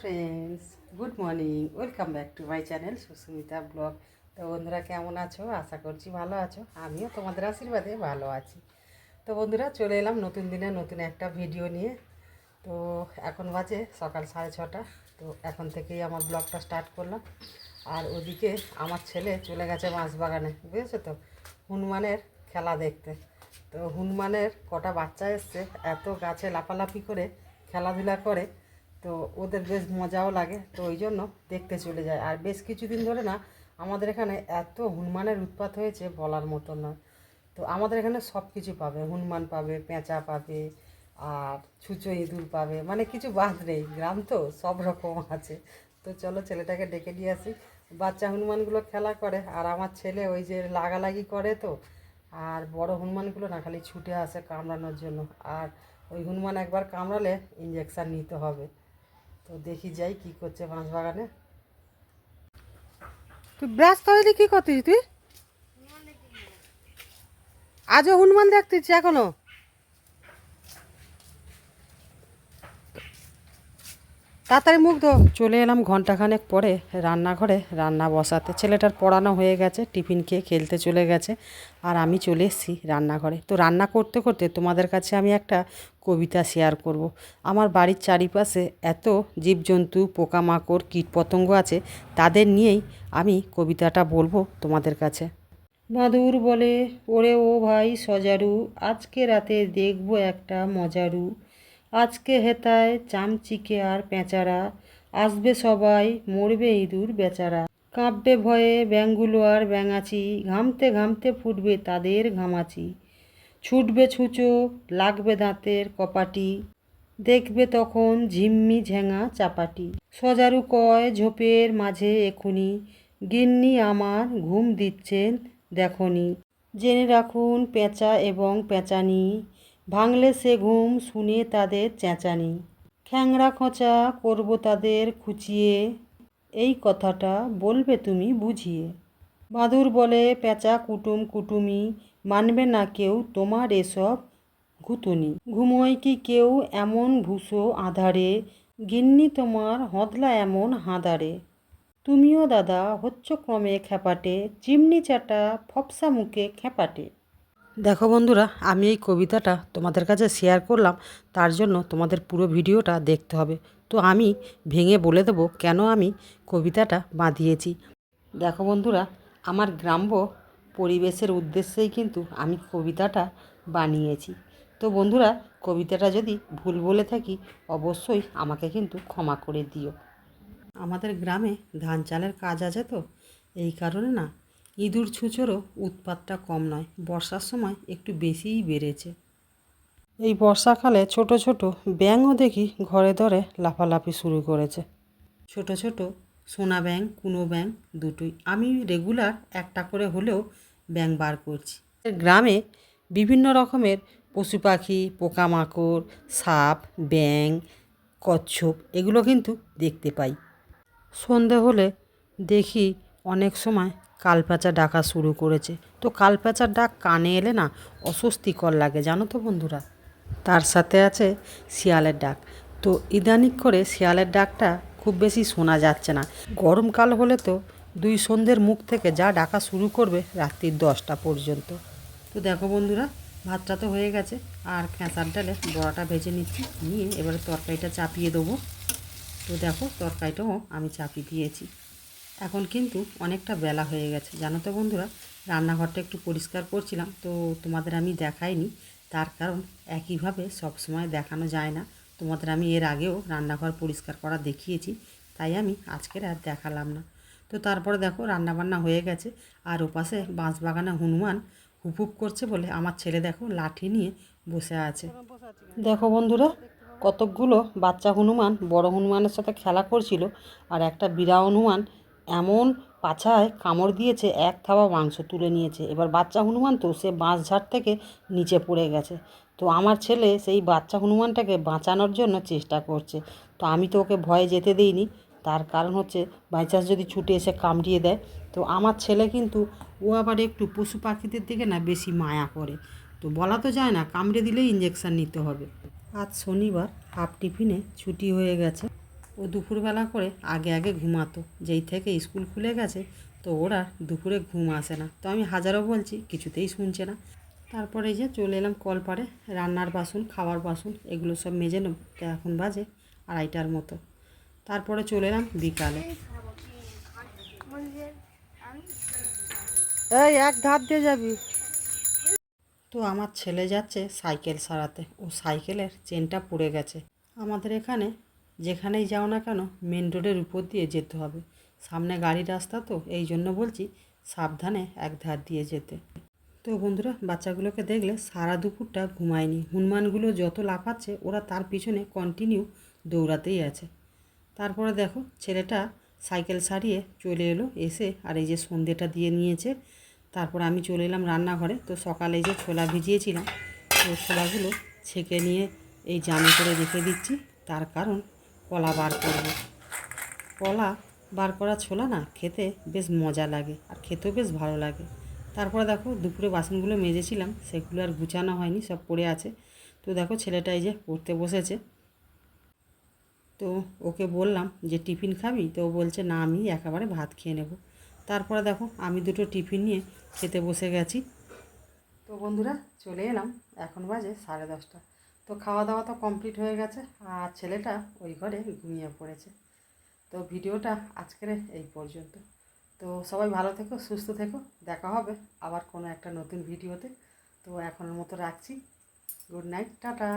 Friends good morning welcome back to my channel Susmita vlog তো বন্ধুরা, কেমন আছো? আশা করছি ভালো আছো। আমিও তোমাদের আশীর্বাদে ভালো আছি। তো বন্ধুরা, চলে এলাম নতুন দিনে নতুন একটা ভিডিও নিয়ে। তো এখন বাজে সকাল সাড়ে ছটা। তো এখন থেকেই আমার ব্লগটা স্টার্ট করলাম। আর ওদিকে আমার ছেলে চলে গেছে মাছ বাগানে বুঝেছ তো? হনুমানের খেলা দেখতে। তো হনুমানের কটা বাচ্চা এসছে, এত গাছে লাফালাফি করে খেলাধুলা করে। তো ওদের বেশ মজাও লাগে, তো ওই জন্য দেখতে চলে যায়। আর বেশ কিছুদিন ধরে না আমাদের এখানে এত হনুমানের উৎপাত হয়েছে বলার মতো নয়। তো আমাদের এখানে সব কিছু পাবে, হনুমান পাবে, পেঁচা পাবে, আর ছুঁচো ইঁদুর পাবে মানে কিছু বাদ নেই, গ্রাম তো সব রকম আছে। তো চলো ছেলেটাকে ডেকে নিয়ে আসি। বাচ্চা হনুমানগুলো খেলা করে, আর আমার ছেলে ওই যে লাগালাগি করে তো, আর বড় হনুমানগুলো না খালি ছুটে আসে কামড়ানোর জন্য। আর ওই হনুমান একবার কামড়ালে ইঞ্জেকশান নিতে হবে। তো দেখি যাই কি করছে বাঁশ বাগানে। তুই ব্যস্ত হইলি কি করতিস তুই? আজও হনুমান দেখতেছি এখনও? তাড়াতাড়ি মুখ চলে এলাম ঘন্টাখানেক পরে রান্নাঘরে। রান্না বসাতে। ছেলেটার পড়ানো হয়ে গেছে, টিফিন খেয়ে খেলতে চলে গেছে আর আমি চলে এসেছি রান্নাঘরে। তো রান্না করতে করতে তোমাদের কাছে আমি একটা কবিতা শেয়ার করব। আমার বাড়ির চারিপাশে এত জীবজন্তু, পোকামাকড়, কীটপতঙ্গ আছে, তাদের নিয়েই আমি কবিতাটা বলব তোমাদের কাছে। মাদুর বলে, ওরে ও ভাই সজারু, আজকে রাতে দেখব একটা মজারু। আজকে হেতায় চামচিকে আর পেঁচারা, আসবে সবাই মরবে ইঁদুর বেচারা। কাঁপবে ভয়ে ব্যাঙগুলো আর ব্যাঙাচি, ঘামতে ঘামতে ফুটবে তাদের ঘামাচি। ছুটবে ছুঁচো, লাগবে দাঁতের কপাটি। দেখবে তখন ঝিম্মি ঝেঙা চাপাটি। সজারু কয় ঝোপের মাঝে এখুনি, গিন্নি আমার ঘুম দিচ্ছেন দেখনি। জেনে রাখুন পেঁচা এবং পেঁচানি ভাঙলে সে ঘুম, শুনে তাদের চেঁচানি। খ্যাংরা খোঁচা, করব তাদের খুঁচিয়ে, এই কথাটা বলবে তুমি বুঝিয়ে। বাদুর বলে, পেঁচা, কুটুম, কুটুমি, মানবে না কেউ তোমার এসব ঘুতুনি। ঘুমোয় কি কেউ এমন ভুসো আধারে? গিন্নি তোমার হদলা এমন হাঁদারে। তুমিও দাদা, হচ্ছ ক্রমে খ্যাপাটে, চিমনি চাটা ফপসা মুখে খ্যাপাটে। দেখো বন্ধুরা, আমি এই কবিতাটা তোমাদের কাছে শেয়ার করলাম, তার জন্য তোমাদের পুরো ভিডিওটা দেখতে হবে। তো আমি ভেঙে বলে দেবো কেন আমি কবিতাটা বাঁধিয়েছি। দেখো বন্ধুরা, আমার গ্রাম্য পরিবেশের উদ্দেশ্যেই কিন্তু আমি কবিতাটা বানিয়েছি। তো বন্ধুরা, কবিতাটা যদি ভুল বলে থাকি, অবশ্যই আমাকে কিন্তু ক্ষমা করে দিও। আমাদের গ্রামে ধান চালের কাজ আছে তো, এই কারণে না ইঁদুর ছুঁচোরও উৎপাতটা কম নয়, বর্ষার সময় একটু বেশিই বেড়েছে। এই বর্ষাকালে ছোট ছোট ব্যাঙও দেখি ঘরে ধরে লাফালাফি শুরু করেছে। ছোট ছোট সোনা ব্যাং কুনো ব্যাং দুটোই। আমি রেগুলার একটা করে হলেও ব্যাং বার করছি। গ্রামে বিভিন্ন রকমের পশু পাখি, পোকামাকড়, সাপ ব্যাং কচ্ছপ এগুলো কিন্তু দেখতে পাই। সন্ধে হলে দেখি অনেক সময় কালপ্যাচা ডাকা শুরু করেছে। তো কালপ্যাচার ডাক কানে এলে না অস্বস্তিকর লাগে, জানো তো বন্ধুরা? তার সাথে আছে শিয়ালের ডাক। তো ইদানিক করে শিয়ালের ডাকটা খুব বেশি শোনা যাচ্ছে না। গরমকাল হলে তো দুই সন্ধ্যের মুখ থেকে যা ডাকা শুরু করবে রাত্রির দশটা পর্যন্ত। তো দেখো বন্ধুরা, ভাতটা তো হয়ে গেছে, আর খেঁচার ডালে বড়াটা ভেজে নিচ্ছি। নিয়ে এবারে তরকারিটা চাপিয়ে দেবো। তো দেখো তরকারিটাও আমি চাপিয়ে দিয়েছি। এখন কিন্তু অনেকটা বেলা হয়ে গেছে। জানো তো বন্ধুরা, রান্নাঘরটা একটু পরিষ্কার করছিলাম, তো তোমাদের আমি দেখাইনি। তার কারণ একইভাবে সব সময় দেখানো যায় না। তোমাদের আমি এর আগেও রান্নাঘর পরিষ্কার করা দেখিয়েছি, তাই আমি আজকের আর দেখালাম না। তো তারপরে দেখো, রান্নাবান্না হয়ে গেছে, আর ওপাশে বাঁশ বাগানে হনুমান হুপ হুপ করছে বলে আমার ছেলে দেখো লাঠি নিয়ে বসে আছে। দেখো বন্ধুরা, কতকগুলো বাচ্চা হনুমান, বড় হনুমানের সাথে খেলা করছিল, আর একটা বিড়া হনুমান এমন পাছায় কামড় দিয়েছে, এক থাবা মাংস তুলে নিয়েছে। এবার বাচ্চা হনুমান তো সে বাঁশ ঝাড় থেকে নিচে পড়ে গেছে। তো আমার ছেলে সেই বাচ্চা হনুমানটাকে বাঁচানোর জন্য চেষ্টা করছে। তো আমি তো ওকে ভয়ে যেতে দিইনি। তার কারণ হচ্ছে, বাই চান্স যদি ছুটে এসে কামড়িয়ে দেয়। তো আমার ছেলে কিন্তু, ও আবার একটু পশু পাখিদের দিকে না বেশি মায়া করে। তো বলা তো যায় না, কামড়ে দিলেই ইঞ্জেকশান নিতে হবে। আজ শনিবার, হাফ টিফিনে ছুটি হয়ে গেছে। ও দুপুরবেলা করে আগে আগে ঘুমাতো। যেই থেকে স্কুল খুলে গেছে, তো ওরা দুপুরে ঘুম আসে না। তো আমি হাজারও বলছি, কিছুতেই শুনছে না। তারপরে যে চলে এলাম কলপারে রান্নার বাসন, খাওয়ার বাসন, এগুলো সব মেজে নেব। তো এখন বাজে আড়াইটার মতো। তারপরে চলে এলাম বিকালে। এই এক ধার দিয়ে যাবি। তো আমার ছেলে যাচ্ছে সাইকেল সারাতে। ও সাইকেলের চেনটা পুড়ে গেছে। আমাদের এখানে যেখানেই যাও না কেন মেন রোডের উপর দিয়ে যেতে হবে। সামনে গাড়ি রাস্তা তো, এই জন্য বলছি সাবধানে এক ধার দিয়ে যেতে। তো বন্ধুরা, বাচ্চাগুলোকে দেখলে সারা দুপুরটা ঘুমায়নি। হনুমানগুলো যত লাফাচ্ছে, ওরা তার পিছনে কন্টিনিউ দৌড়াতেই আছে। তারপরে দেখো, ছেলেটা সাইকেল সারিয়ে চলে এলো, এসে আর এই যে সন্ধেটা দিয়ে নিয়েছে। তারপর আমি চলে এলাম রান্নাঘরে। তো সকালে যে ছোলা ভিজিয়েছিলাম, তো ছোলাগুলো ছেঁকে নিয়ে এই জামে করে রেখে দিচ্ছি। তার কারণ কলা বার করব। কলা বার করা ছোলা না, খেতে বেশ মজা লাগে আর খেতেও বেশ ভালো লাগে। তারপরে দেখো দুপুরে বাসনগুলো মেজেছিলাম, সেগুলো আর গুছানো হয়নি, সব পড়ে আছে। তো দেখো ছেলেটা এই যে পড়তে বসেছে। তো ওকে বললাম যে, টিফিন খাবি? তো ও বলছে, না, আমি একেবারে ভাত খেয়ে নেব। তারপরে দেখো আমি দুটো টিফিন নিয়ে খেতে বসে গেছি। তো বন্ধুরা চলে এলাম, এখন বাজে সাড়ে দশটা। তো খাওয়া দাওয়া তো কমপ্লিট হয়ে গেছে আর ছেলেটা ওই ঘরে ঘুমিয়ে পড়েছে। তো ভিডিওটা আজকের এই পর্যন্ত। তো সবাই ভালো থেকো, সুস্থ থেকো। দেখা হবে আবার কোনো একটা নতুন ভিডিওতে। তো এখনের মতো রাখছি। Good night, tata.